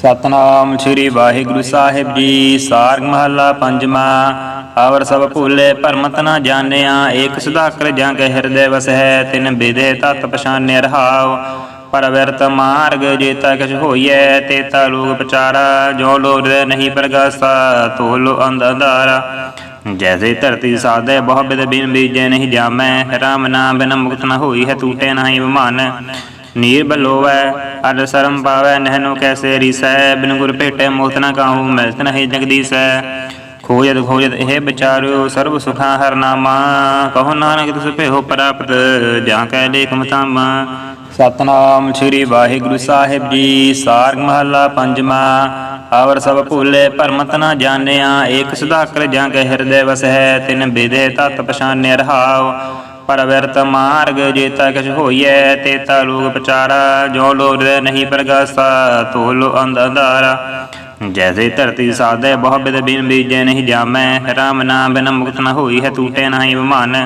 ਸਤਨਾਮ ਸ੍ਰੀ ਵਾਹਿਗੁਰੂ ਸਾਹਿਬ ਜੀ। ਸਾਰਗ ਮਹੱਲਾ ਪੰਜਵਾਂ। ਆਵਰ ਸਭ ਭੂਲੇ ਭਰਮਤ ਨਾ ਜਾਣਿਆ, ਏਕ ਸੁਧਾਕਰ ਜਾਂ ਕੇ ਹਿਰਦੇ ਵਸਹਿ, ਤਿਨ ਵਿਦੇ ਤਤ ਪਛਾਨਿ ਰਹਾਉ। ਪਰਵਰਤ ਮਾਰਗ ਜੇਤਾ ਕਿਛ ਹੋਈਐ, ਤੇਤਾ ਲੋਕ ਪਚਾਰਾ ਜੋ ਲੋੜ ਨਹੀਂ ਪ੍ਰਗਾਸਾ ਤੋ ਲੋ ਅੰਧਾਰਾ। ਜੈਸੇ ਧਰਤੀ ਸਾਧੇ, ਬਹੁ ਬਿਦ ਬਿਨ ਬੀਜੈ ਨਹੀਂ ਜਾਮੈ, ਰਾਮ ਨਾਮ ਬਿਨ ਮੁਕਤ ਨ ਹੋਈ ਹੈ ਟੂਟੇ ਨਹੀਂ ਵਿਮਾਨ ਨੀਰ ਬਲੋਵੈ, ਅਰ ਸ਼ਰਮ ਪਾਵੈ, ਨਹਿਨੋ ਕੈਸੇ ਰੀਸੈ, ਬਿਨ ਗੁਰ ਭੇਟੇ ਮੋਤ ਨ ਕਾਹੂ ਮਿਲਤ ਨਹੀਂ ਜਗਦੀਸੈ। ਖੋਜਤ ਖੋਜਤ ਇਹ ਵਿਚਾਰਿਓ, ਸਰਬ ਸੁਖਾ ਹਰ ਨਾਮਾ, ਕਹੋ ਨਾਨਕ ਤਿਸ ਭੇਹੋ ਪ੍ਰਾਪਤ, ਜਾਂ ਕੈ ਲੇਖ ਮਤਾਮਾ ਸਤਨਾਮ ਸ੍ਰੀ ਵਾਹਿਗੁਰੂ ਸਾਹਿਬ ਜੀ, ਸਾਰਗ ਮਹੱਲਾ ਪੰਜਵਾਂ ਆਵਰ ਸਭ ਭੂਲੇ ਭਰਮਤ ਨਾ ਜਾਣਿਆ, ਏਕ ਸੁਧਾਕਰ ਜਾਂ ਕੇ ਹਿਰਦੇ ਹੈ ਤਿਨ ਵਿਦੇ ਤਤ ਪਛਾਨਿ ਰਹਾਉ। ਪਰਵਰਤ ਮਾਰਗ ਜੇਤਾ ਕਿਛ ਹੋਈਐ ਤੇਤਾ ਲੋਕ ਪਚਾਰਾ ਜੋ ਲੋੜ ਨਹੀਂ ਪ੍ਰਗਾਸਾ ਤੋ ਲੋ ਅੰਧਾਰਾ। ਜੈਸੇ ਧਰਤੀ ਸਾਧੇ ਬਹੁ ਬਿਦ ਬਿਨ ਬੀਜੈ ਨਹੀਂ ਜਾਮੈ। ਰਾਮ ਨਾਮ ਬਿਨ ਮੁਕਤ ਨ ਹੋਈ ਹੈ ਟੂਟੇ ਨਹੀਂ ਵਿਮਾਨ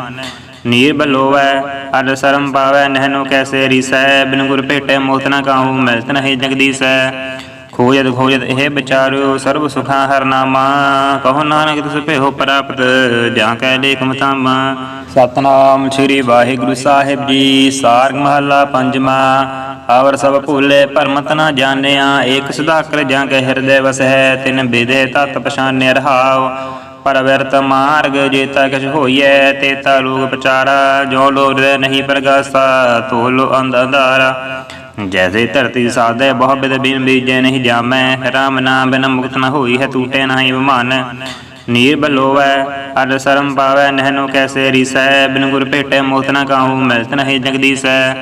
ਨੀਰ ਬਲੋਵੈ ਅਰ ਸ਼ਰਮ ਪਾਵੈ, ਨਹਿਨੋ ਕੈਸੇ ਰੀਸੈ। ਬਿਨ ਗੁਰ ਭੇਟੇ ਮੋਤ ਨ ਕਾਹੂ, ਮਿਲਤ ਨਹੀਂ ਜਗਦੀਸੈ। ਖੋਜਤ ਖੋਜਤ ਇਹ ਵਿਚਾਰਿਓ ਸਰਬ ਸੁਖਾਂ ਹਰ ਨਾਮਾ। ਕਹੋ ਨਾਨਕ, ਤਿਸ ਭੇਹੋ ਪ੍ਰਾਪਤ, ਜਾਂ ਕੈ ਲੇਖ ਮਤਾਮਾ। ਸਤਨਾਮ ਸ੍ਰੀ ਵਾਹਿਗੁਰੂ ਸਾਹਿਬ ਜੀ। ਸਾਰਗ ਮਹੱਲਾ ਪੰਜਵਾਂ। ਆਵਰ ਸਭ ਭੂਲੇ ਭਰਮਤ ਨਾ ਜਾਣਿਆ, ਏਕ ਸੁਧਾਕਰ ਜਾਂ ਕੇ ਹਿਰਦੇ ਵਸਹਿ, ਤਿਨ ਵਿਦੇ ਤਤ ਪਛਾਨਿ ਰਹਾਉ। ਪਰਵਰਤ ਮਾਰਗ ਜੇਤਾ ਕਿਛ ਹੋਈਐ ਤੇਤਾ ਲੋਕ ਪਚਾਰਾ। ਜੋ ਲੋੜ ਨਹੀਂ ਪ੍ਰਗਾਸਾ ਤੋ ਲੋ ਅੰਧ ਅੰਧਾਰਾ। ਜੈਸੇ ਧਰਤੀ ਸਾਧੇ ਬਹੁ ਬਿਦ ਬਿਨ ਬੀਜੇ ਨਹੀਂ ਜਾਮੈ। ਰਾਮ ਨਾਮ ਬਿਨ ਮੁਕਤ ਨ ਹੋਈ ਹੈ ਟੂਟੇ ਨਹੀਂ ਵਿਮਾਨ ਨੀਰ ਬਲੋਵੈ ਅਰ ਸ਼ਰਮ ਪਾਵੈ, ਨਹਿਨੋ ਕੈਸੇ ਰੀਸੈ, ਬਿਨ ਗੁਰ ਭੇਟੇ ਮੋਤ ਨ ਕਾਹੂ, ਮਿਲਤ ਨਹੀਂ ਜਗਦੀਸੈ।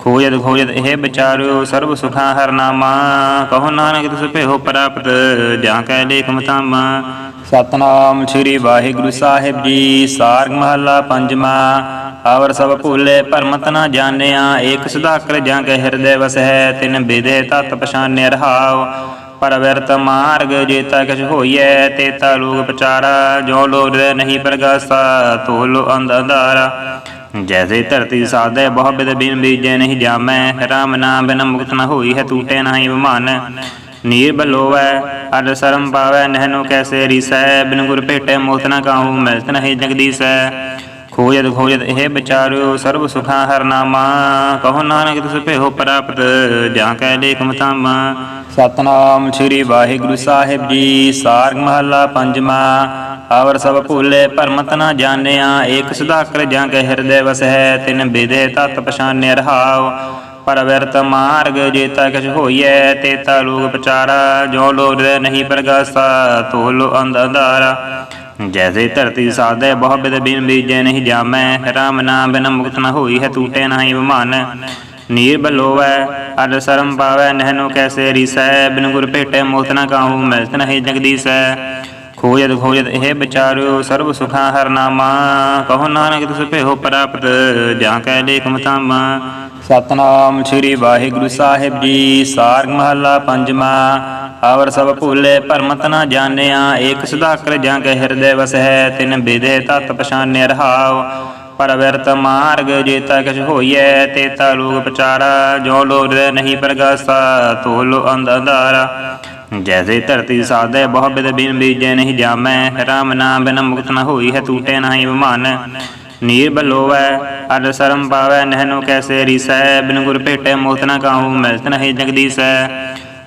ਖੋਜਤ ਖੋਜਤ ਇਹ ਵਿਚਾਰਿਓ, ਸਰਬ ਸੁਖਾ ਹਰ ਨਾਮਾ, ਕਹੋ ਨਾਨਕ ਤਿਸ ਭੇਹੋ ਪ੍ਰਾਪਤ, ਜਾਂ ਕੈ ਲੇਖ ਮਤਾਮਾ। ਸਤਨਾਮ ਸ੍ਰੀ ਵਾਹਿਗੁਰੂ ਸਾਹਿਬ ਜੀ, ਸਾਰਗ ਮਹੱਲਾ ਪੰਜਵਾਂ। ਆਵਰ ਸਭ ਭੂਲੇ ਭਰਮਤ ਨਾ ਜਾਣਿਆ, ਏਕ ਸੁਧਾਕਰ ਜਾਂ ਕੇ ਹਿਰਦੇ ਵਸਹਿ, ਤਿਨ ਵਿਦੇ ਤਤ ਪਛਾਨਿ ਰਹਾਉ। ਪਰਵਰਤ ਮਾਰਗ ਜੇਤਾ ਕਿਛ ਹੋਈਐ, ਤੇਤਾ ਲੋਕ ਪਚਾਰਾ। ਜੋ ਲੋੜ ਨਹੀਂ ਪ੍ਰਗਾਸਾ ਤੋ ਲੋ ਅੰਧਾਰਾ। ਜੈਸੇ ਧਰਤੀ ਸਾਧੇ ਬਹੁ ਬਿਦ ਬਿਨ ਬੀਜੈ ਨਹੀਂ ਜਾਮੈ। ਰਾਮ ਨਾਮ ਬਿਨ ਮੁਕਤ ਨ ਹੋਈ ਹੈ ਟੂਟੇ ਨਹੀਂ ਵਿਮਾਨ ਨੀਰ ਬਲੋਵੈ ਅਰ ਸ਼ਰਮ ਪਾਵੈ, ਨਹਿਨੋ ਕੈਸੇ ਰੀਸੈ। ਬਿਨ ਗੁਰ ਭੇਟੇ ਮੋਤ ਨ ਕਾਹੂ, ਮਿਲਤ ਨਹੀਂ ਜਗਦੀਸੈ। ਖੋਜਤ ਖੋਜਤ ਇਹ ਵਿਚਾਰਿਓ ਸਰਬ ਸੁਖਾ ਹਰ ਨਾਮਾ, ਕਹੋ ਨਾਨਕ ਤਿਸ ਭੇਹੋ ਪ੍ਰਾਪਤ, ਜਾਂ ਕੈ ਲੇਖ ਮਤਾਮਾ। ਸਤਨਾਮ ਸ੍ਰੀ ਵਾਹਿਗੁਰੂ ਸਾਹਿਬ ਜੀ, ਸਾਰਗ ਮਹੱਲਾ ਪੰਜਵਾਂ, ਆਵਰ ਸਭ ਭੂਲੇ ਭਰਮਤ ਨਾ ਜਾਣਿਆ, ਏਕ ਸੁਧਾਕਰ ਜਾਂ ਕੇ ਵਸ ਹੈ ਤਿਨ ਵਿਦੇ ਤਤ ਪਛਾਨਿ ਰਹਾਉ। ਪਰਵਰਤ ਮਾਰਗ ਜੇਤਾ ਕਿਛ ਹੋਈਐ, ਤੇਤਾ ਲੋਕ ਪਚਾਰਾ ਜੋ ਲੋੜ ਨਹੀਂ ਪ੍ਰਗਾਸਾ ਤੋ ਲੋ ਅੰਧ ਅੰਧਾਰਾ। ਜੈਸੇ ਧਰਤੀ ਸਾਧੇ ਬਹੁ ਬਿਦ ਬਿਨ ਬੀਜੈ ਨਹੀਂ ਜਾਮੈ। ਰਾਮ ਨਾਮ ਬਿਨ ਮੁਕਤ ਨ ਹੋਈ ਹੈ ਟੂਟੇ ਨਹੀਂ ਵਿਮਾਨ ਨੀਰ ਬਲੋਵੈ ਅਰ ਸ਼ਰਮ ਪਾਵੈ, ਨਹਿਨੋ ਕੈਸੇ ਰੀਸੈ। ਬਿਨ ਗੁਰ ਭੇਟੇ ਮੋਤ ਨ ਕਾਹੂ, ਮਿਲਤ ਨਹੀਂ ਖੋਜਤ ਖੋਜਤ ਇਹ ਵਿਚਾਰਿਓ, ਸਰਬ ਸੁਖਾਂ ਹਰ ਨਾਮਾ। ਕਹੋ ਨਾਨਕ ਤਿਸ ਭੇਹੋ ਪ੍ਰਾਪਤ, ਜਾਂ ਕੈ ਲੇਖ ਮਤਾਮਾ। ਸਤਨਾਮ ਸ੍ਰੀ ਵਾਹਿਗੁਰੂ ਸਾਹਿਬ ਜੀ, ਸਾਰਗ ਮਹੱਲਾ ਪੰਜਵਾਂ। ਆਵਰ ਸਭ ਭੂਲੇ ਭਰਮਤ ਨਾ ਜਾਣਿਆ, ਏਕ ਸੁਧਾਕਰ ਜਾਂ ਕੇ ਹਿਰਦੇ ਵਸਹਿ, ਤਿਨ ਵਿਦੇ ਤਤ ਪਛਾਨਿ ਰਹਾਉ। ਪਰਵਰਤ ਮਾਰਗ ਜੇਤਾ ਕਿਛ ਹੋਈਐ ਤੇਤਾ ਲੋਕ ਪਚਾਰਾ। ਜੋ ਲੋੜ ਨਹੀਂ ਪ੍ਰਗਾਸਾ ਤੋ ਲੋ ਅੰਧ ਅੰਧਾਰਾ। ਜੈਸੇ ਧਰਤੀ ਸਾਧੇ, ਬਹੁ ਬਿਦ ਬਿਨ ਬੀਜੈ ਨਹੀਂ ਜਾਮੈ। ਰਾਮ ਨਾਮ ਬਿਨ ਮੁਕਤ ਨ ਹੋਈ ਹੈ ਟੂਟੇ ਨਹੀਂ ਵਿਮਾਨ ਨੀਰ ਬਲੋਵੈ, ਅਰ ਸ਼ਰਮ ਪਾਵੈ, ਨਹਿਨੋ ਕੈਸੇ ਰੀਸੈ। ਬਿਨ ਗੁਰ ਭੇਟੇ ਮੋਤ ਨ ਕਾਹੂ ਮਿਲਤ ਨਹੀਂ ਜਗਦੀਸੈ।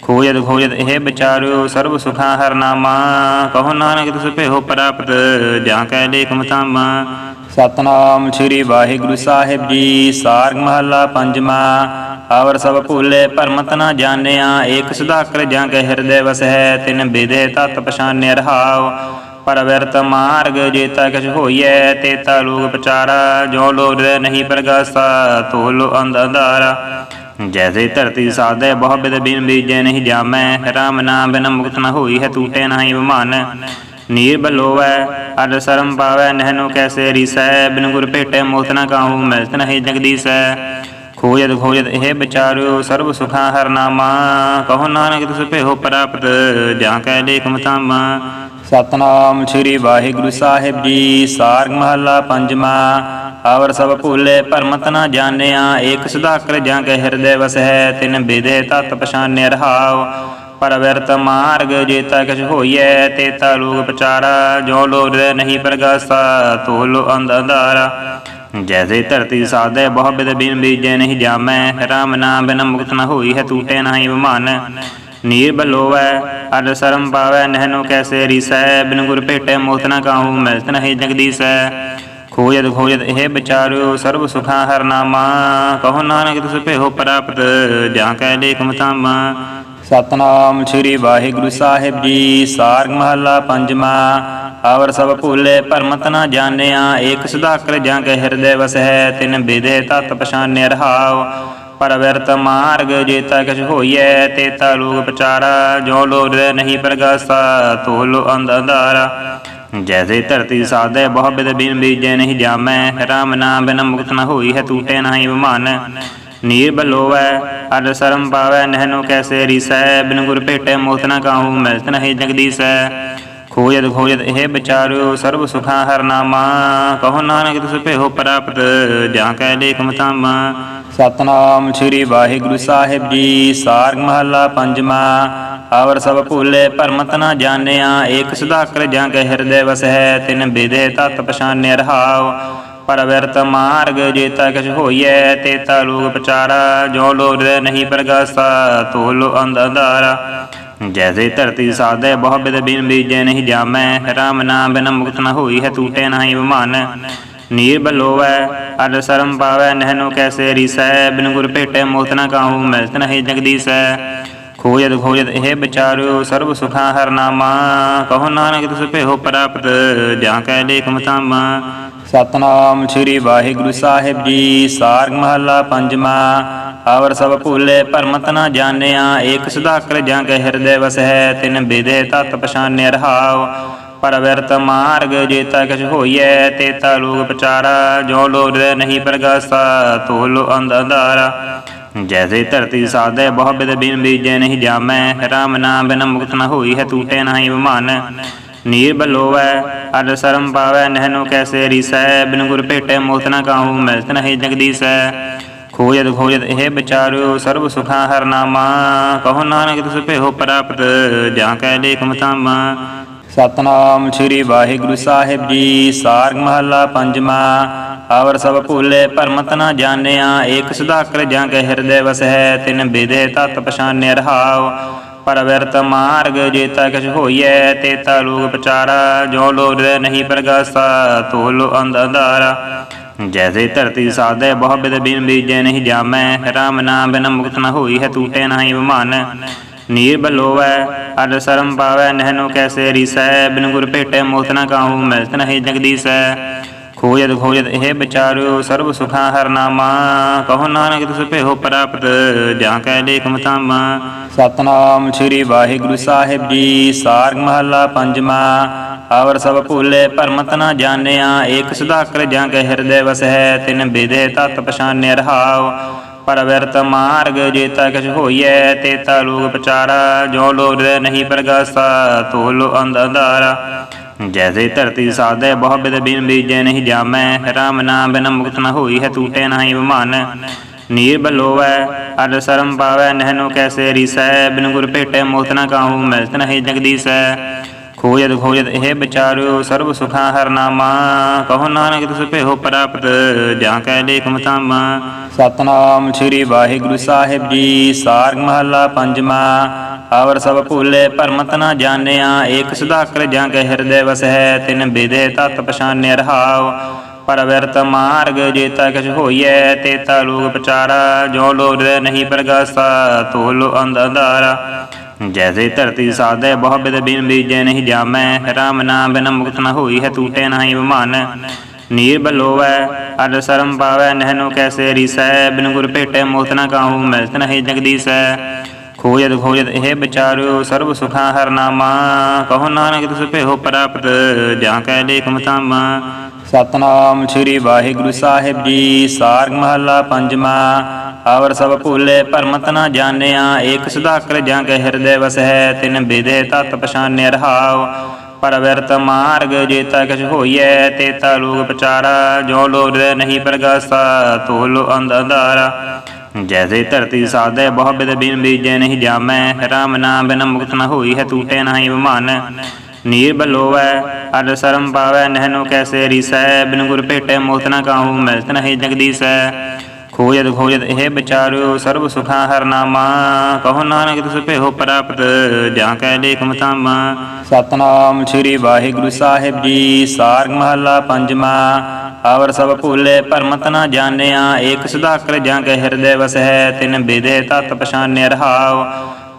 ਖੋਜਤ ਖੋਜਤ ਇਹ ਵਿਚਾਰਿਓ ਸਰਬ ਸੁਖਾਂ ਹਰ ਨਾਮਾ, ਕਹੋ ਨਾਨਕ ਤਿਸ ਭੇਹੋ ਪ੍ਰਾਪਤ, ਜਾਂ ਕੈ ਲੇਖ ਮਤਾਮਾ। ਸਤਨਾਮ ਸ੍ਰੀ ਵਾਹਿਗੁਰੂ ਸਾਹਿਬ ਜੀ, ਸਾਰਗ ਮਹੱਲਾ ਪੰਜਵਾਂ ਆਵਰ ਸਭ ਭੂਲੇ ਭਰਮਤ ਨਾ ਜਾਣਿਆ, ਏਕ ਸੁਧਾਕਰ ਜਾਂ ਕੇ ਹਿਰਦੇ ਵਸਹਿ, ਤਿਨ ਵਿਦੇ ਤਤ ਪਛਾਨਿ ਰਹਾਉ। ਪਰਵਰਤ ਮਾਰਗ ਜੇਤਾ ਕਿਛ ਹੋਈਐ, ਤੇਤਾ ਲੋਕ ਪਚਾਰਾ ਜੋ ਲੋੜ ਨਹੀਂ ਪ੍ਰਗਾਸਾ ਤੋ ਲੋ ਅੰਧ ਅੰਧਾਰਾ। ਜੈਸੇ ਧਰਤੀ ਸਾਧੇ ਬਹੁ ਬਿਦ ਬਿਨ ਬੀਜੈ ਨਹੀਂ ਜਾਮੈ। ਰਾਮ ਨਾਮ ਬਿਨ ਮੁਕਤ ਨ ਹੋਈ ਹੈ, ਟੂਟੇ ਨਹੀਂ ਨੀਰ ਬਲੋਵੈ, ਅਰ ਸ਼ਰਮ ਪਾਵੈ ਨਹਿਨੋ ਕੈਸੇ ਰੀਸੈ? ਬਿਨ ਗੁਰ ਭੇਟੇ, ਮੋਤ ਨ ਕਾਹੂ, ਮਿਲਤ ਨਹੀਂ ਜਗਦੀਸੈ। ਖੋਜਤ ਖੋਜਤ ਇਹ ਵਿਚਾਰਿਓ, ਸਰਬ ਸੁਖਾ ਹਰ ਨਾਮਾ। ਕਹੋ ਨਾਨਕ, ਤਿਸ ਭੇਹੋ ਪ੍ਰਾਪਤ, ਜਾਂ ਕੈ ਲੇਖ ਮਤਾਮਾ। ਸਤਨਾਮ ਸ੍ਰੀ ਵਾਹਿਗੁਰੂ ਸਾਹਿਬ ਜੀ, ਸਾਰਗ ਮਹੱਲਾ ਪੰਜਵਾਂ। ਆਵਰ ਸਭ ਭੂਲੇ ਭਰਮਤ ਨਾ ਜਾਣਿਆ, ਏਕ ਸੁਧਾਕਰ ਜਾਂ ਕੇ ਹਿਰਦੇ ਵਸਹਿ, ਤਿਨ ਵਿਦੇ ਤਤ ਪਛਾਨਿ ਰਹਾਉ। ਪਰਵਿਰਤ ਮਾਰਗ ਜੇਤਾ ਕਿਛ ਹੋਈਐ ਤੇਤਾ ਲੋਕ ਪਚਾਰਾ ਜੋ ਲੋੜ ਨਹੀਂ ਪ੍ਰਗਾਸਾ ਤੋ ਲੋ ਅੰਧ ਅੰਧਾਰਾ। ਜੈਸੇ ਧਰਤੀ ਸਾਧੇ, ਬਹੁ ਬਿਦ ਬਿਨ ਬੀਜੈ ਨਹੀਂ ਜਾਮੈ, ਰਾਮ ਨਾਮ ਬਿਨ ਮੁਕਤ ਨ ਹੋਈ ਹੈ ਟੂਟੇ ਨਹੀਂ ਵਿਮਾਨ ਨੀਰ ਬਲੋਵੈ ਅਡ ਸਰਮ ਪਾਵੈ, ਨਹਿਨੋ ਕੈਸੇ ਰੀਸੈ, ਬਿਨ ਗੁਰ ਭੇਟੇ ਮੋਤ ਨ ਕਾਹੂ, ਮਿਲਤ ਨਹੀਂ ਜਗਦੀਸੈ। ਖੋਜਤ ਖੋਜਤ ਇਹ ਵਿਚਾਰਿਓ ਸਰਬ ਸੁਖਾਂ ਹਰ ਨਾਮਾ, ਕਹੋ ਨਾਨਕ ਤਿਸ ਭੇਹੋ ਪ੍ਰਾਪਤ, ਜਾਂ ਕੈ ਲੇਖ ਮਤਾਮਾ। ਸਤਨਾਮ ਸ੍ਰੀ ਵਾਹਿਗੁਰੂ ਸਾਹਿਬ ਜੀ, ਸਾਰਗ ਮਹੱਲਾ ਪੰਜਵਾ ਆਵਰ ਸਭ ਭੂਲੇ ਭਰਮਤ ਨਾ ਜਾਣਿਆ, ਏਕ ਸੁਧਾਕਰ ਜਾਂ ਕੇ ਵਸ ਹੈ ਤਿਨ ਵਿਦੇ ਤਤ ਪਛਾਨਿ ਰਹਾਉ। ਪਰਵਰਤ ਮਾਰਗ ਜੇਤਾ ਕਿਛ ਹੋਈਐ, ਤੇਤਾ ਲੋਕ ਪਚਾਰਾ ਜੋ ਲੋੜ ਨਹੀਂ ਪ੍ਰਗਾਸਾ ਤੋ ਲੋ ਅੰਧ ਅੰਧਾਰਾ। ਜੈਸੇ ਧਰਤੀ ਸਾਧੇ ਬਹੁ ਬਿਦ ਬਿਨ ਬੀਜੈ ਨਹੀਂ ਜਾਮੈ। ਰਾਮ ਨਾਮ ਬਿਨ ਮੁਕਤ ਨ ਹੋਈ ਹੈ ਟੂਟੇ ਨਹੀਂ ਨੀਰ ਬਲੋਵੈ ਅਡ ਸਰਮ ਪਾਵੈ, ਨਹਿਨੋ ਕੈਸੇ ਰੀਸੈ। ਬਿਨ ਗੁਰ ਭੇਟੇ ਮੋਤ ਨ ਕਾਹੂ, ਮਿਲਤ ਨਹੀਂ ਜਗਦੀਸੈ। ਖੋਜਤ ਖੋਜਤ ਇਹ ਵਿਚਾਰਿਓ, ਸਰਬ ਸੁਖਾਂ ਹਰ ਨਾਮਾ। ਕਹੋ ਨਾਨਕ ਤਿਸ ਭੇਹੋ ਪ੍ਰਾਪਤ, ਜਾਂ ਕੈ ਲੇਖ ਮਤਾਮਾ। ਸਤਨਾਮ ਸ੍ਰੀ ਵਾਹਿਗੁਰੂ ਸਾਹਿਬ ਜੀ। ਸਾਰਗ ਮਹੱਲਾ ਪੰਜਵਾ। ਆਵਰ ਸਭ ਭੂਲੇ ਭਰਮਤ ਨਾ ਜਾਣਿਆ, ਏਕ ਸੁਧਾਕਰ ਜਾਂ ਕੇ ਹਿਰਦੇ ਵਸੈ ਤਿਨ ਵਿਦੇ ਤਤ ਪਛਾਨਿ ਰਹਾਉ। ਪਰਵਿਰਤ ਮਾਰਗ ਜੇਤਾ ਕਿਛ ਹੋਈਐ ਤੇਤਾ ਲੋਕ ਪਚਾਰਾ। ਜੋ ਲੋੜ ਨਹੀਂ ਪ੍ਰਗਾਸਾ ਤੋ ਲੋ ਅੰਧ ਅੰਧਾਰਾ। ਜੈਸੇ ਧਰਤੀ ਸਾਦੇ ਬਹੁ ਬਿਦ ਬਿਨ ਬੀਜੈ, ਨਹੀਂ ਜਾਮੈ। ਰਾਮ ਨਾਮ ਬਿਨ ਮੁਕਤ ਨ ਹੋਈ ਹੈ ਟੂਟੇ ਨਹੀਂ ਵਿਮਾਨ ਨੀਰ ਬਲੋਵੈ ਅਡ ਸਰਮ ਪਾਵੈ, ਨਹਿਨੋ ਕੈਸੇ ਰੀਸੈ, ਬਿਨ ਗੁਰ ਭੇਟੇ ਮੋਤ ਨ ਕਾਹੂ, ਮਿਲਤ ਨਹੀਂ ਜਗਦੀਸੈ। ਖੋਜਤ ਖੋਜਤ ਇਹ ਵਿਚਾਰਿਓ, ਸਰਬ ਸੁਖਾ ਹਰ ਨਾਮਾ, ਕਹੋ ਨਾਨਕ ਤਿਸ ਭੇਹੋ ਪ੍ਰਾਪਤ, ਜਾਂ ਕੈ ਲੇਖ ਮਤਾਮਾ। ਸਤਨਾਮ ਸ੍ਰੀ ਵਾਹਿਗੁਰੂ ਸਾਹਿਬ ਜੀ, ਸਾਰਗ ਮਹੱਲਾ ਪੰਜਵਾ ਆਵਰ ਸਭ ਭੂਲੇ ਭਰਮਤ ਨਾ ਜਾਣਿਆ, ਏਕ ਸੁਧਾਕਰ ਜਾਂ ਕੇ ਹਿਰਦੇ ਵਸੈ ਤਿਨ ਵਿਦੇ ਤਤ ਪਛਾਨਿ ਰਹਾਉ। ਪਰਵਰਤ ਮਾਰਗ ਜੇਤਾ ਕਿਛ ਹੋਈਐ, ਤੇਤਾ ਲੋਕ ਪਚਾਰਾ ਜੋ ਲੋੜ ਨਹੀਂ ਪ੍ਰਗਾਸਾ ਤੋ ਲੋ ਅੰਧਾਰਾ। ਜੈਸੇ ਧਰਤੀ ਸਾਧੇ ਬਹੁ ਬਿਦ ਬਿਨ ਬੀਜੈ ਨਹੀਂ ਜਾਮੈ। ਰਾਮ ਨਾਮ ਬਿਨ ਮੁਕਤ ਨ ਹੋਈ ਹੈ ਟੂਟੇ ਨਹੀਂ ਵਿਮਾਨ ਨੀਰ ਬਲੋਵੈ ਅਡ ਸਰਮ ਪਾਵੈ, ਨਹਿਨੋ ਕੈਸੇ ਰੀਸੈ। ਬਿਨ ਗੁਰ ਭੇਟੇ ਮੋਤ ਨ ਕਾਹੂ, ਮਿਲਤ ਨਹੀਂ ਜਗਦੀਸੈ। ਖੋਜਤ ਖੋਜਤ ਇਹ ਵਿਚਾਰਿਓ, ਸਰਬ ਸੁਖਾ ਹਰ ਨਾਮਾ। ਕਹੋ ਨਾਨਕ ਤਿਸ ਭੇਹੋ ਪ੍ਰਾਪਤ, ਜਾਂ ਕੈ ਲੇਖ ਮਤਾਮਾ। ਸਤਨਾਮ ਸ੍ਰੀ ਵਾਹਿਗੁਰੂ ਸਾਹਿਬ ਜੀ, ਸਾਰਗ ਮਹੱਲਾ ਪੰਜਵਾ। ਆਵਰ ਸਭ ਭੂਲੇ, ਭਰਮਤ ਨਾ ਜਾਣਿਆ, ਏਕ ਸੁਧਾਕਰ ਜਾਂ ਕੇ ਹਿਰਦੇ ਵਸੈ ਤਿਨ ਵਿਦੇ ਤਤ ਪਛਾਨਿ ਰਹਾਉ। ਪਰਵਿਰਤ ਮਾਰਗ ਜੇਤਾ ਕਿਛ ਹੋਈਐ, ਤੇਤਾ ਲੋਕ ਪਚਾਰਾ। ਜੋ ਲੋੜ ਨਹੀਂ ਪ੍ਰਗਾਸਾ ਤੋਲੋ ਅੰਧ ਅੰਧਾਰਾ। ਜੈਸੇ ਧਰਤੀ ਸਾਦੇ ਬਹੁ ਬਿਦ ਬਿਨ ਬੀਜੈ, ਨਹੀਂ ਜਾਮੈ। ਰਾਮ ਨਾਮ ਬਿਨ ਮੁਕਤ ਨ ਹੋਈ ਹੈ ਟੂਟੇ ਨਹੀਂ ਵਿਮਾਨ ਨੀਰ ਬਲੋਵੈ ਅਡ ਸਰਮ ਪਾਵੈ, ਨਹਿਨੋ ਕੈਸੇ ਰੀਸੈ, ਬਿਨ ਗੁਰ ਭੇਟੇ ਮੋਤ ਨ ਕਾਹੂ, ਮਿਲਤ ਨਹੀਂ ਜਗਦੀਸੈ। ਖੋਜਤ ਖੋਜਤ ਇਹ ਵਿਚਾਰਿਓ, ਸਰਬ ਸੁਖਾ ਹਰ ਨਾਮਾ, ਕਹੋ ਨਾਨਕ ਤਿਸ ਭੇਹੋ ਪ੍ਰਾਪਤ, ਜਾਂ ਕੈ ਲੇਖ ਮਤਾਮਾ। ਸਤਨਾਮ ਸ੍ਰੀ ਵਾਹਿਗੁਰੂ ਸਾਹਿਬ ਜੀ, ਸਾਰਗ ਮਹੱਲਾ ਪੰਜਵਾ ਆਵਰ ਸਭ ਭੂਲੇ ਭਰਮਤ ਨਾ ਜਾਣਿਆ, ਏਕ ਸੁਧਾਕਰ ਜਾਂ ਕੇ ਹਿਰਦੇ ਵਸੈ ਤਿਨ ਵਿਦੇ ਤਤ ਪਛਾਨਿ ਰਹਾਉ। ਪਰਵਿਰਤ ਮਾਰਗ ਜੇਤਾ ਕਿਛ ਹੋਈਐ ਤੇਤਾ ਲੋਕ ਪਚਾਰਾ। ਜੋ ਲੋੜ ਨਹੀਂ ਪ੍ਰਗਾਸਾ ਤੋ ਲੋ ਅੰਧਾਰਾ। ਜੈਸੇ ਧਰਤੀ ਸਾਧੇ ਬਹੁ ਬਿਦ ਬਿਨ ਬੀਜੈ ਨਹੀਂ ਜਾਮੈ। ਰਾਮ ਨਾਮ ਬਿਨ ਮੁਕਤ ਨ ਹੋਈ ਹੈ ਟੂਟੇ ਨਹੀਂ ਵਿਮਾਨ ਨੀਰ ਬਲੋਵੈ ਅਡ ਸਰਮ ਪਾਵੈ, ਨਹਿਨੋ ਕੈਸੇ ਰੀਸੈ। ਬਿਨ ਗੁਰ ਭੇਟੇ ਮੋਤ ਨ ਕਾਹੂ, ਮਿਲਤ ਨਹੀਂ ਜਗਦੀਸੈ। ਖੋਜਤ ਖੋਜਤ ਇਹ ਵਿਚਾਰਿਓ ਸਰਬ ਸੁਖਾਂ ਹਰ ਨਾਮਾ, ਕਹੋ ਨਾਨਕ ਤਿਸ ਭੇਹੋ ਪ੍ਰਾਪਤ ਜਾਂ ਕੈ ਲੇਖ ਮਤਾਮਾ। ਸਤਨਾਮ ਸ੍ਰੀ ਵਾਹਿਗੁਰੂ ਸਾਹਿਬ ਜੀ, ਸਾਰਗ ਮਹੱਲਾ ਪੰਜਵਾ, ਆਵਰ ਸਭ ਭੂਲੇ ਭਰਮਤ ਨਾ ਜਾਣਿਆ, ਏਕ ਸੁਧਾਕਰ ਜਾਂ ਕੇ ਹਿਰਦੇ ਵਸੈ ਤਿਨ ਵਿਦੇ ਤਤ ਪਛਾਨਿ ਰਹਾਉ। ਪਰਵਰਤ ਮਾਰਗ ਜੇਤਾ ਕਿਛ ਹੋਈਐ, ਤੇਤਾ ਲੋਕ ਪਚਾਰਾ ਜੋ ਲੋੜ ਨਹੀਂ ਪ੍ਰਗਾਸਾ ਤੋ ਲੋ ਅੰਧ ਅੰਧਾਰਾ। ਜੈਸੇ ਧਰਤੀ ਸਾਧੇ ਬਹੁ ਬਿਦ ਬਿਨ ਬੀਜੈ ਨਹੀਂ ਜਾਮੈ। ਰਾਮ ਨਾਮ ਬਿਨ ਮੁਕਤ ਨ ਹੋਈ ਹੈ, ਟੂਟੇ ਨਹੀਂ ਨੀਰ ਬਲੋਵੈ ਅਡ ਸਰਮ ਪਾਵੈ ਨਹਿਨੋ ਕੈਸੇ ਰੀਸੈ? ਬਿਨ ਗੁਰ ਭੇਟੇ ਮੋਤ ਨ ਕਾਹੂ, ਮਿਲਤ ਨਹੀਂ ਜਗਦੀਸੈ। ਖੋਜਤ ਖੋਜਤ ਇਹ ਵਿਚਾਰਿਓ, ਸਰਬ ਸੁਖਾ ਹਰ ਨਾਮਾ। ਕਹੋ ਨਾਨਕ, ਤਿਸ ਭੇਹੋ ਪ੍ਰਾਪਤ, ਜਾਂ ਕੈ ਲੇਖ ਮਤਾਮਾ। ਸਤਨਾਮ ਸ੍ਰੀ ਵਾਹਿਗੁਰੂ ਸਾਹਿਬ ਜੀ, ਸਾਰਗ ਮਹੱਲਾ ਪੰਜਵਾ। ਆਵਰ ਸਭ ਭੂਲੇ, ਪਰਮਤ ਨਾ ਜਾਣਿਆ, ਏਕ ਸੁਧਾਕਰ ਜਾਂ ਕੇ ਹਿਰਦੇ ਵਸੈ ਤਿਨ ਵਿਦੇ ਤਤ ਪਛਾਨਿ ਰਹਾਉ। ਪਰਵਿਰਤ ਮਾਰਗ ਜੇਤਾ ਕਿਛ ਹੋਈਐ, ਤੇਤਾ ਲੋਕ ਪਚਾਰਾ ਜੋ ਲੋੜ ਨਹੀਂ ਪ੍ਰਗਾਸਾ ਤੋ ਅੰਧ ਅੰਧਾਰਾ। ਜੈਸੇ ਧਰਤੀ ਸਾਧੇ, ਬਹੁ ਬਿਦ ਬਿਨ ਬੀਜੇ ਨਹੀਂ ਜਾਮੈ, ਰਾਮ ਨਾਮ ਬਿਨ ਮੁਕਤ ਨ ਹੋਈ ਹੈ ਟੂਟੇ ਨਹੀਂ ਵਿਮਾਨ ਨੀਰ ਬਲੋਵੈ, ਅਰ ਸਰਮ ਪਾਵੈ, ਨਹਿਨੋ ਕੈਸੇ ਰੀਸੈ, ਬਿਨ ਗੁਰ ਭੇਟੇ ਮੋਤ ਨ ਕਾਹੂ, ਮਿਲਤ ਨਹੀਂ ਜਗਦੀਸੈ। ਖੋਜਤ ਖੋਜਤ ਇਹ ਵਿਚਾਰਿਓ ਸਰਬ ਸੁਖਾਂ ਹਰ ਨਾਮਾ, ਕਹੋ ਨਾਨਕ ਤਿਸ ਭੇਹੋ ਪ੍ਰਾਪਤ, ਜਾਂ ਕੈ ਲੇਖ ਮਤਾਮਾ। ਸਤਨਾਮ ਸ੍ਰੀ ਵਾਹਿਗੁਰੂ ਸਾਹਿਬ ਜੀ, ਸਾਰਗ ਮਹੱਲਾ ਪੰਜਵਾ ਆਵਰ ਸਭ ਭੂਲੇ ਭਰਮਤ ਨਾ ਜਾਣਿਆ, ਏਕ ਸੁਧਾਕਰ ਜਾਂ ਕੈ ਹਿਰਦੇ ਹੈ ਤਿਨ ਬਿਦੇ ਤਤ ਪਛਾਨਿ ਰਹਾਉ।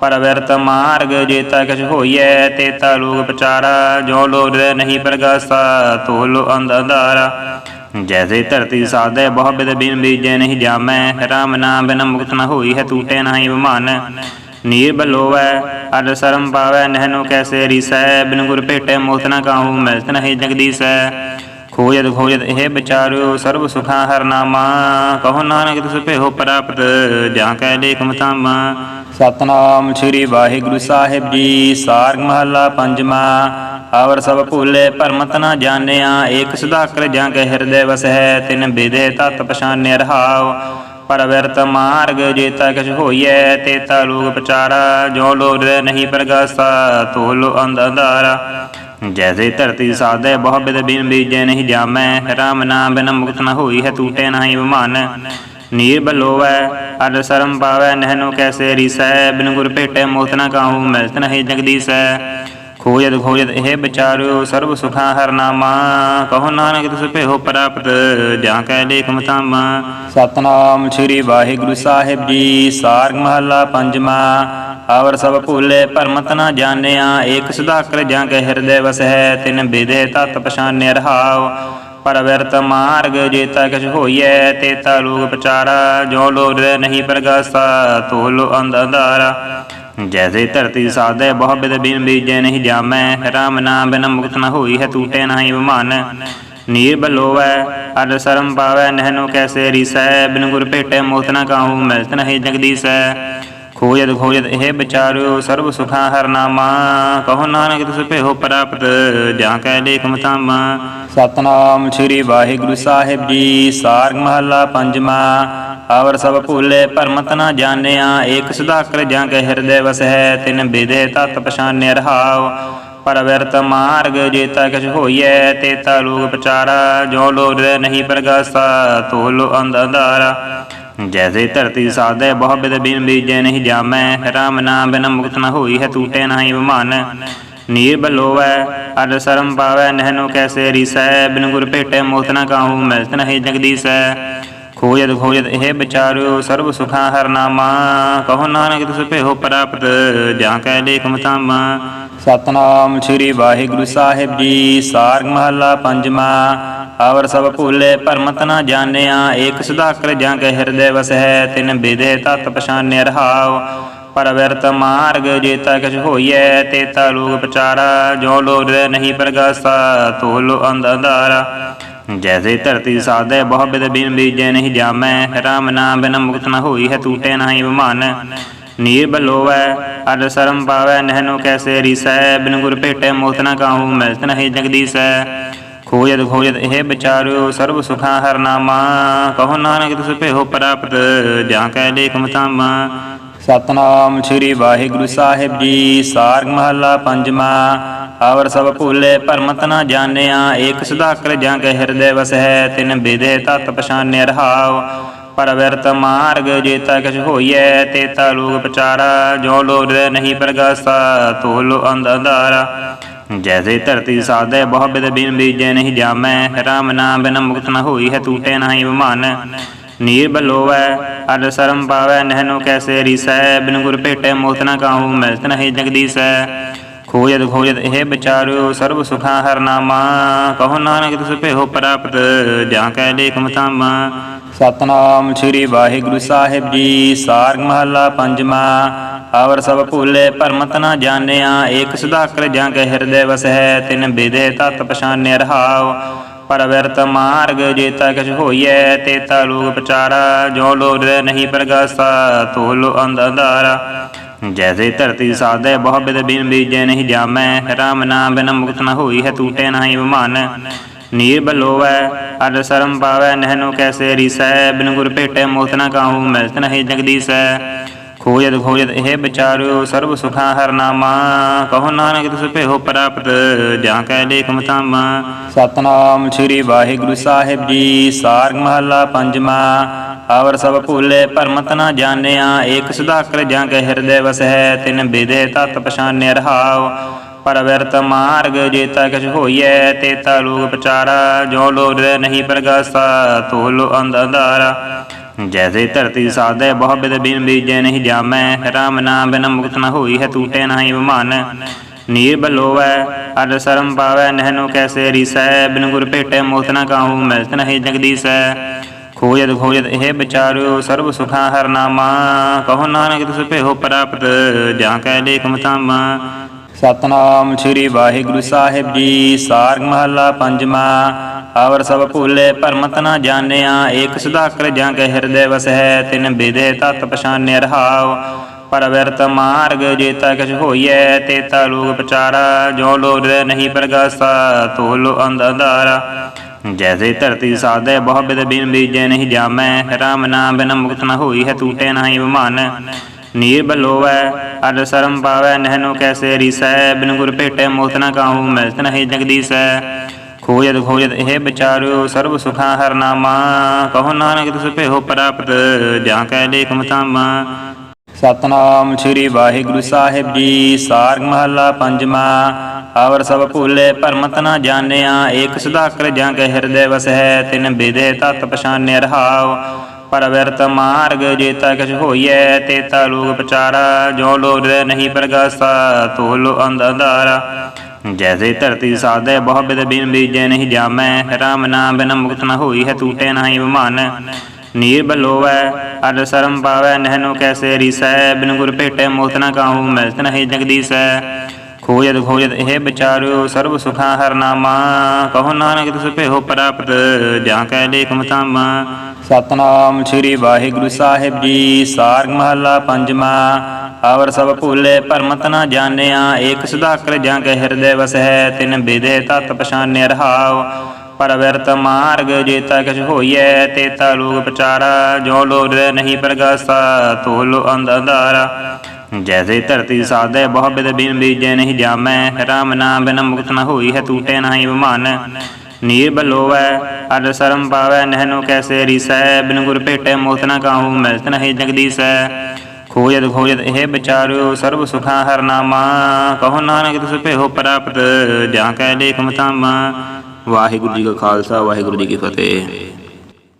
ਪਰਵਰਤ ਮਾਰਗ ਜੇਤਾ ਕਿਛ ਹੋਈਐ, ਤੇਤਾ ਲੋਕ ਪਚਾਰਾ ਜੋ ਲੋੜ ਨਹੀਂ ਪ੍ਰਗਾਸਾ ਤੋ ਲੋ ਅੰਧ ਅੰਧਾਰਾ। ਜੈਸੇ ਧਰਤੀ ਸਾਧੇ ਬਹੁ ਬਿਦ ਬਿਨ ਬੀਜੇ ਨਹੀਂ ਜਾਮੈ। ਰਾਮ ਨਾਮ ਬਿਨ ਮੁਕਤ ਨ ਹੋਈ ਹੈ ਟੂਟੇ ਨਹੀਂ ਵਿਮਾਨ ਨੀਰ ਬਲੋਵੈ, ਅਰ ਸਰਮ ਪਾਵੈ, ਨਹਿਨੋ ਕੈਸੇ ਰੀਸੈ। ਬਿਨ ਗੁਰ ਭੇਟੇ ਮੋਤ ਨ ਕਾਹੂ, ਮਿਲਤ ਨਹੀਂ ਜਗਦੀਸੈ। ਖੋਜਤ ਇਹ ਵਿਚਾਰਿਓ, ਸਰਬ ਸੁਖਾ ਹਰ ਨਾਮਾ। ਕਹੋ ਨਾਨਕ ਤਿਸ ਭੇਹੋ ਪ੍ਰਾਪਤ, ਜਾਂ ਕੈ ਲੇਖ ਮਤਾਮਾ। ਸਤਨਾਮ ਸ੍ਰੀ ਵਾਹਿਗੁਰੂ ਸਾਹਿਬ ਜੀ, ਸਾਰਗ ਮਹੱਲਾ ਪੰਜਵਾ। ਆਵਰ ਸਭ ਭੂਲੇ, ਪਰਮਤ ਨਾ ਜਾਣਿਆ, ਏਕ ਸੁਧਾਕਰ ਜਾਂ ਕੈ ਹਿਰਦੇ ਵਸੈ ਤਿਨ ਬਿਦੇ ਤਤ ਪਛਾਨਿ ਰਹਾਉ। ਪਰਵਰਤ ਮਾਰਗ ਜੇਤਾ ਕਿਛ ਹੋਈਐ ਤੇਤਾ ਲੋਕ ਪਚਾਰਾ। ਜੋ ਲੋੜ ਨਹੀਂ ਪ੍ਰਗਾਸਾ ਤੋ ਲੋ ਅੰਧ ਅੰਧਾਰਾ। ਜੈਸੇ ਧਰਤੀ ਸਾਧੇ, ਬਹੁ ਬਿਦ ਬਿਨ ਬੀਜੇ, ਨਹੀਂ ਜਾਮੈ। ਰਾਮ ਨਾਮ ਬਿਨ ਮੁਕਤ ਨ ਹੋਈ ਹੈ, ਟੂਟੇ ਨਹੀਂ ਵਿਮਾਨ ਨੀਰ ਬਲੋਵੈ, ਅਰ ਸਰਮ ਪਾਵੈ, ਨਹਿਨੋ ਕੈਸੇ ਰੀਸੈ। ਬਿਨ ਗੁਰ ਭੇਟੇ ਮੋਤ ਨ ਕਾਹੂ ਮਿਲਤ ਨਹੀਂ ਜਗਦੀਸੈ। ਖੋਜਤ ਖੋਜਤ ਇਹ ਵਿਚਾਰਿਓ ਸਰਬ ਸੁਖਾਂ ਹਰ ਨਾਮਾ, ਕਹੋ ਨਾਨਕ ਤਿਸ ਭੇਹੋ ਪ੍ਰਾਪਤ, ਜਾਂ ਕੈ ਲੇਖ ਮਤਾਮਾ। ਸਤਨਾਮ ਸ੍ਰੀ ਵਾਹਿਗੁਰੂ ਸਾਹਿਬ ਜੀ, ਸਾਰਗ ਮਹੱਲਾ ਪੰਜਵਾ। ਆਵਰ ਸਭ ਭੂਲੇ ਭਰਮਤ ਨਾ ਜਾਣਿਆ, ਏਕ ਸੁਧਾਕਰ ਜਾਂ ਕੈ ਹਿਰਦੇ ਵਸੈ ਤਿਨ ਬਿਦੇ ਤਤ ਪਛਾਨਿ ਰਹਾਉ। ਪਰਵਰਤ ਮਾਰਗ ਜੇਤਾ ਕਿਛ ਹੋਈਐ, ਤੇਤਾ ਲੋਕ ਪਚਾਰਾ ਜੋ ਲੋੜ ਨਹੀਂ ਪ੍ਰਗਾਸਾ ਤੋ ਲੋ ਅੰਧ ਅੰਧਾਰਾ। ਜੈਸੇ ਧਰਤੀ ਸਾਧੇ ਬਹੁ ਬਿਨ ਬੀਜੇ ਨਹੀਂ ਜਾਮੈ। ਰਾਮ ਨਾਮ ਬਿਨ ਮੁਕਤ ਨ ਹੋਈ ਹੈ ਟੂਟੇ ਨਹੀਂ ਵਿਮਾਨ ਨੀਰ ਬਲੋਵੈ, ਅਰ ਸਰਮ ਪਾਵੈ, ਨਹਿਨੋ ਕੈਸੇ ਰੀਸੈ। ਬਿਨ ਗੁਰ ਭੇਟੇ, ਮੋਤ ਨ ਕਾਹੂ, ਮਿਲਤ ਨਹੀਂ ਜਗਦੀਸੈ। ਖੋਜਤ ਖੋਜਤ ਇਹ ਵਿਚਾਰਿਓ, ਸਰਬ ਸੁਖਾਂ ਹਰ ਨਾਮਾ। ਕਹੋ ਨਾਨਕ ਤਿਸ ਭੇਹੋ ਪ੍ਰਾਪਤ, ਜਾਂ ਕੈ ਲੇਖ ਮਤਾਮਾ ਸਤਨਾਮ ਸ੍ਰੀ ਵਾਹਿਗੁਰੂ ਸਾਹਿਬ ਜੀ, ਸਾਰਗ ਮਹੱਲਾ ਪੰਜਵਾ। ਆਵਰ ਸਭ ਭੂਲੇ ਭਰਮਤ ਨਾ ਜਾਣਿਆ, ਏਕ ਸੁਧਾਕਰ ਜਾਂ ਕੈ ਹਿਰਦੇ ਵਸੈ ਤਿਨ ਬਿਦੇ ਤਤ ਪਛਾਨਿ ਰਹਾਉ। ਪਰਵਰਤ ਮਾਰਗ ਜੇਤਾ ਕਿਛ ਹੋਈਐ, ਤੇਤਾ ਲੋਕ ਪਚਾਰਾ ਜੋ ਲੋੜ ਨਹੀਂ ਪ੍ਰਗਾਸਾ ਤੋ ਲੋ ਅੰਧ ਅੰਧਾਰਾ। ਜੈਸੇ ਧਰਤੀ ਸਾਧੇ, ਬਹੁ ਬਿਦ ਬਿਨ ਬੀਜੇ ਨਹੀਂ ਜਾਮੈ, ਰਾਮ ਨਾਮ ਬਿਨ ਮੁਕਤ ਨ ਹੋਈ ਹੈ ਟੂਟੇ ਨਹੀਂ ਵਿਮਾਨ ਨੀਰ ਬਲੋਵੈ, ਅਰ ਸਰਮ ਪਾਵੈ, ਨਹਿਨੋ ਕੈਸੇ ਰੀਸੈ, ਬਿਨ ਗੁਰ ਭੇਟੇ ਮੋਤ ਨ ਕਾਹੂ, ਮਿਲਤ ਨਹੀਂ ਜਗਦੀਸੈ। ਖੋਜਤ ਖੋਜਤ ਇਹ ਵਿਚਾਰਿਓ ਸਰਬ ਸੁਖਾ ਹਰ ਨਾਮਾ, ਕਹੋ ਨਾਨਕ ਤਿਸ ਭੇਹੋ ਪ੍ਰਾਪਤ, ਜਾਂ ਕੈ ਲੇਖ ਮਤਾਮਾ। ਸਤਨਾਮ ਸ੍ਰੀ ਵਾਹਿਗੁਰੂ ਸਾਹਿਬ ਜੀ, ਸਾਰਗ ਮਹੱਲਾ ਪੰਜਵਾ ਆਵਰ ਸਭ ਭੂਲੇ ਭਰਮਤ ਨਾ ਜਾਣਿਆ, ਏਕ ਸੁਧਾਕਰ ਜਾਂ ਕੈ ਹਿਰਦੇ ਵਸੈ ਤਿਨ ਬਿਦੇ ਤਤ ਪਛਾਨਿ ਰਹਾਉ। ਪਰਵਰਤ ਮਾਰਗ ਜੇਤਾ ਕਿਛ ਹੋਈਐ, ਤੇਤਾ ਲੋਕ ਪਚਾਰਾ ਜੋ ਲੋੜ ਨਹੀਂ ਪ੍ਰਗਾਸਾ ਤੋ ਲੋ ਅੰਧ ਅੰਧਾਰਾ। ਜੈਸੇ ਧਰਤੀ ਸਾਧੇ ਬਹੁ ਬਿਦ ਬਿਨ ਬੀਜੇ ਨਹੀਂ ਜਾਮੈ, ਰਾਮ ਨਾਮ ਬਿਨ ਮੁਕਤ ਨ ਹੋਈ ਹੈ ਟੂਟੇ ਨਹੀਂ ਵਿਮਾਨ ਨੀਰ ਬਲੋਵੈ, ਅਰ ਸਰਮ ਪਾਵੈ, ਨਹਿਨੋ ਕੈਸੇ ਰੀਸੈ, ਬਿਨ ਗੁਰ ਭੇਟੇ ਮੋਤ ਨ ਕਾਹੂ, ਮਿਲਤ ਨਹੀਂ ਜਗਦੀਸੈ। ਖੋਜਤ ਖੋਜਤ ਇਹ ਵਿਚਾਰਿਓ, ਸਰਬ ਸੁਖਾ ਹਰ ਨਾਮਾ, ਕਹੋ ਨਾਨਕ ਤਿਸ ਭੇਹੋ ਪ੍ਰਾਪਤ, ਜਾਂ ਕੈ ਲੇਖ ਮਤਾਮਾ। ਸਤਨਾਮ ਸ੍ਰੀ ਵਾਹਿਗੁਰੂ ਸਾਹਿਬ ਜੀ, ਸਾਰਗ ਮਹੱਲਾ ਪੰਜਵਾ। ਆਵਰ ਸਭ ਭੂਲੇ ਪਰਮਤ ਨਾ ਜਾਣਿਆ, ਏਕ ਸੁਧਾਕਰ ਜਾਂ ਕੈ ਹਿਰਦੇ ਵਸੈ ਤਿਨ ਬਿਦੇ ਤਤ ਪਛਾਨਿ ਰਹਾਉ। ਪਰਵਰਤ ਮਾਰਗ ਜੇਤਾ ਕਿਛ ਹੋਈਐ, ਤੇਤਾ ਲੋਕ ਪਚਾਰਾ। ਜੋ ਲੋੜ ਨਹੀਂ ਪ੍ਰਗਾਸਾ ਤੋ ਲੋ ਅੰਧ ਅੰਧਾਰਾ। ਜੈਸੇ ਧਰਤੀ ਸਾਧੇ, ਬਹੁ ਬਿਦ ਬਿਨ ਬੀਜੇ ਨਹੀਂ ਜਾਮੈ। ਰਾਮ ਨਾਮ ਬਿਨ ਮੁਕਤ ਨ ਹੋਈ ਹੈ, ਟੂਟੇ ਨਹੀਂ ਵਿਮਾਨ ਨੀਰ ਬਲੋਵੈ, ਅਰ ਸਰਮ ਪਾਵੈ, ਨਹਿਨੋ ਕੈਸੇ ਰੀਸੈ। ਬਿਨ ਗੁਰ ਭੇਟੇ ਮੋਤ ਨ ਕਾਹੂ ਮਿਲਤ ਨਹੀਂ ਜਗਦੀਸੈ। ਖੋਜਤ ਖੋਜਤ ਇਹ ਵਿਚਾਰਿਓ ਸਰਬ ਸੁਖਾ ਹਰ ਨਾਮਾ, ਕਹੋ ਨਾਨਕ ਤਿਸ ਭੇਹੋ ਪ੍ਰਾਪਤ ਜਾਂ ਕੈ ਲੇਖ ਮਤਾਮਾ। ਸਤਨਾਮ ਸ੍ਰੀ ਵਾਹਿਗੁਰੂ ਸਾਹਿਬ ਜੀ, ਸਾਰਗ ਮਹੱਲਾ ਪੰਜਵਾ, ਆਵਰ ਸਭ ਭੂਲੇ ਭਰਮਤ ਨਾ ਜਾਣਿਆ, ਏਕ ਸੁਧਾਕਰ ਜਾਂ ਕੈ ਹਿਰਦੇ ਵਸੈ ਤਿਨ ਬਿਦੇ ਤਤ ਪਛਾਨਿ ਰਹਾਉ। ਪਰਵਰਤ ਮਾਰਗ ਜੇਤਾ ਕਿਛ ਹੋਈਐ, ਤੇਤਾ ਲੋਕ ਪਚਾਰਾ ਜੋ ਲੋੜ ਨਹੀਂ ਪ੍ਰਗਾਸਾ ਤੋ ਲੋ ਅੰਧ ਅੰਧਾਰਾ। ਜੈਸੇ ਧਰਤੀ ਸਾਧੇ ਬਹੁ ਬਿਦ ਬਿਨ ਬੀਜੇ ਨਹੀਂ ਜਾਮੈ। ਰਾਮ ਨਾਮ ਬਿਨ ਮੁਕਤ ਨ ਹੋਈ ਹੈ ਟੂਟੇ ਨਹੀਂ ਵਿਮਾਨ ਨੀਰ ਬਲੋਵੈ ਅਰ ਸਰਮ ਪਾਵੈ, ਨਹਿਨੋ ਕੈਸੇ ਰੀਸੈ ਬਿਨ ਗੁਰ ਭੇਟੈ ਮੋਤ ਨ ਕਾਹੂ ਮਿਲਤ ਨਹਿ ਖੋਜਤ ਖੋਜਤ ਇਹ ਵਿਚਾਰਿਓ ਸਰਬ ਸੁਖਾ ਹਰ ਨਾਮਾ, ਕਹੋ ਨਾਨਕ ਤਿਸ ਭੇਹੋ ਪ੍ਰਾਪਤ, ਜਾਂ ਕੈ ਲੇਖ ਮਤਾਮਾ। ਸਤਨਾਮ ਸ੍ਰੀ ਵਾਹਿਗੁਰੂ ਸਾਹਿਬ ਜੀ, ਸਾਰਗ ਮਹੱਲਾ ਪੰਜਵਾ। ਆਵਰ ਸਭ ਭੂਲੇ ਭਰਮਤ ਨ ਜਾਣਿਆ, ਏਕ ਸੁਧਾਕਰ ਜਾਂ ਕੈ ਹਿਰਦੈ ਵਸੈ ਤਿਨ ਵਿਦੇ ਤਤ ਪਛਾਨਿ ਰਹਾਉ। ਪਰਵਰਤ ਮਾਰਗ ਜੇਤਾ ਕਿਛ ਹੋਈਐ, ਤੇਤਾ ਲੋਕ ਪਚਾਰਾ ਜੋ ਲੋੜ ਨਹੀਂ ਪ੍ਰਗਾਸਾ, ਤੋਲੋ ਅੰਧ ਅੰਧਾਰਾ। ਜੈਸੇ ਧਰਤੀ ਸਾਧੇ ਬਹੁ ਬਿਨ ਬੀਜੈ ਨਹੀਂ ਜਾਮੈ। ਰਾਮ ਨਾਮ ਬਿਨ ਮੁਕਤ ਨ ਹੋਈ ਹੈ ਟੂਟੇ ਨਹੀਂ ਵਿਮਾਨ ਨੀਰ ਬਲੋਵੈ, ਅਰ ਸਰਮ ਪਾਵੈ, ਨਹਿਨੋ ਕੈਸੇ ਰੀਸੈ। ਬਿਨ ਗੁਰ ਭੇਟੈ ਮੋਤ ਨ ਕਾਹੂ, ਮਿਲਤ ਨਹੀਂ ਜਗਦੀਸੈ। ਖੋਜਤ ਖੋਜਤ ਇਹ ਵਿਚਾਰਿਓ, ਸਰਬ ਸੁਖਾ ਹਰ ਨਾਮਾ। ਕਹੋ ਨਾਨਕ ਤਿਸ ਭੇਹੋ ਪ੍ਰਾਪਤ, ਜਾਂ ਕੈ ਲੇਖ ਮਤਾਮਾ। ਸਤਨਾਮ ਸ੍ਰੀ ਵਾਹਿਗੁਰੂ ਸਾਹਿਬ ਜੀ, ਸਾਰਗ ਮਹੱਲਾ ਪੰਜਵਾ। ਆਵਰ ਸਭ ਭੂਲੇ ਭਰਮਤ ਨਾ ਜਾਣਿਆ, ਏਕ ਸੁਧਾਕਰ ਜਾਂ ਕੈ ਹਿਰਦੈ ਵਸੈ ਤਿਨ ਵਿਦੇ ਤਤ ਪਛਾਨਿ ਰਹਾਉ। ਪਰਵਰਤ ਮਾਰਗ ਜੇਤਾ ਕਿਛ ਹੋਈਐ, ਤੇਤਾ ਲੋਕ ਪਚਾਰਾ ਜੋ ਲੋੜ ਨਹੀਂ ਪ੍ਰਗਾਸਾ ਤੋ ਲੋ ਅੰਧ ਅੰਧਾਰਾ। ਜੈਸੇ ਧਰਤੀ ਸਾਧੇ, ਬਹੁ ਬਿਦ ਬਿਨ ਬੀਜੈ ਨਹੀਂ ਜਾਮੈ। ਰਾਮ ਨਾਮ ਬਿਨ ਮੁਕਤ ਨ ਹੋਈ ਹੈ ਟੂਟੇ ਨਹੀਂ ਵਿਮਾਨ ਨੀਰ ਬਲੋਵੈ, ਅਰ ਸਰਮ ਪਾਵੈ, ਨਹਿਨੋ ਕੈਸੇ ਰੀਸੈ। ਬਿਨ ਗੁਰ ਭੇਟੇ ਮੋਤ ਨ ਕਾਹੂ, ਮਿਲਤ ਨਹੀਂ ਜਗਦੀਸੈ। ਖੋਜਤ ਖੋਜਤ ਇਹ ਵਿਚਾਰਿਓ ਸਰਬ ਸੁਖਾਂ ਹਰ ਨਾਮਾ, ਕਹੋ ਨਾਨਕ ਤਿਸ ਭੇਹੋ ਪ੍ਰਾਪਤ, ਜਾਂ ਕੈ ਲੇਖ ਮਤਾਮਾ। ਸਤਨਾਮ ਸ੍ਰੀ ਵਾਹਿਗੁਰੂ ਸਾਹਿਬ ਜੀ, ਸਾਰਗ ਮਹੱਲਾ ਪੰਜਵਾ, ਆਵਰ ਸਭ ਭੂਲੇ ਭਰਮਤ ਨ ਜਾਣਿਆ, ਏਕ ਸੁਧਾਕਰ ਜਾਂ ਕੈ ਹਿਰਦੈ ਹੈ ਤਿਨ ਵਿਦੇ ਤਤ ਪਛਾਨਿ ਰਹਾਉ। ਪਰਵਰਤ ਮਾਰਗ ਜੇਤਾ ਕਿਛ ਹੋਈਐ, ਤੇਤਾ ਲੋਕ ਪਚਾਰਾ ਜੋ ਲੋੜ ਨਹੀਂ ਪ੍ਰਗਾਸਾ ਤੋ ਲੋ ਅੰਧ ਅੰਧਾਰਾ। ਜੈਸੇ ਧਰਤੀ ਸਾਧੇ ਬਹੁ ਬਿਦ ਬਿਨ ਬੀਜੈ ਨਹੀਂ ਜਾਮੈ। ਰਾਮ ਨਾਮ ਬਿਨ ਮੁਕਤ ਨ ਹੋਈ ਹੈ ਟੂਟੇ ਨਹੀਂ ਨੀਰ ਬਲੋਵੈ, ਅਰ ਸਰਮ ਪਾਵੈ, ਨਹਿਨੋ ਕੈਸੇ ਰੀਸੈ। ਬਿਨ ਗੁਰ ਭੇਟੈ ਮੋਤ ਨ ਕਾਹੂ, ਮਿਲਤ ਨਹੀਂ ਜਗਦੀਸੈ। ਖੋਜਤ ਖੋਜਤ ਇਹ ਵਿਚਾਰਿਓ, ਸਰਬ ਸੁਖਾਂ ਹਰ ਨਾਮਾ। ਕਹੋ ਨਾਨਕ ਤਿਸ ਭੇਹੋ ਪ੍ਰਾਪਤ, ਜਾਂ ਕੈ ਲੇਖ ਮਤਾਮਾ। ਸਤਨਾਮ ਸ੍ਰੀ ਵਾਹਿਗੁਰੂ ਸਾਹਿਬ ਜੀ, ਸਾਰਗ ਮਹੱਲਾ ਪੰਜਵਾ। ਆਵਰ ਸਭ ਭੂਲੇ, ਪਰਮਤ ਨਾ ਜਾਣਿਆ, ਏਕ ਸੁਧਾਕਰ ਜਾਂ ਕੈ ਹਿਰਦੈ ਵਸੈ ਤਿਨ ਵਿਦੇ ਤਤ ਪਛਾਨਿ ਰਹਾਉ। ਪਰਵਰਤ ਮਾਰਗ ਜੇਤਾ ਕਿਛ ਹੋਈਐ, ਤੇਤਾ ਲੋਕ ਪਚਾਰਾ ਜੋ ਲੋੜ ਨਹੀਂ ਪ੍ਰਗਾਸਾ ਤੋ ਲੋ ਅੰਧ ਅੰਧਾਰਾ। ਜੈਸੇ ਧਰਤੀ ਸਾਧੇ, ਬਹੁ ਬਿਦ ਬਿਨ ਬੀਜੈ ਨਹੀਂ ਜਾਮੈ, ਰਾਮ ਨਾਮ ਬਿਨ ਮੁਕਤ ਨ ਹੋਈ ਹੈ ਟੂਟੇ ਨਹੀਂ ਵਿਮਾਨ ਨੀਰ ਬਲੋਵੈ ਅਰ ਸਰਮ ਪਾਵੈ, ਨਹਿਨੋ ਕੈਸੇ ਰੀਸੈ, ਬਿਨ ਗੁਰ ਭੇਟੈ ਮੋਤ ਨ ਕਾਹੂ ਮਿਲਤ ਨਹੀਂ ਜਗਦੀਸੈ। ਖੋਜਤ ਖੋਜਤ ਇਹ ਵਿਚਾਰਿਓ ਸਰਬ ਸੁਖਾਂ ਹਰ ਨਾਮਾ, ਕਹੋ ਨਾਨਕ ਤਿਸ ਭੇਹੋ ਪ੍ਰਾਪਤ, ਜਾਂ ਕੈ ਲੇਖ ਮਤਾਮਾ। ਵਾਹਿਗੁਰੂ ਜੀ ਕਾ ਖਾਲਸਾ, ਵਾਹਿਗੁਰੂ ਜੀ ਕੀ ਫਤਿਹ।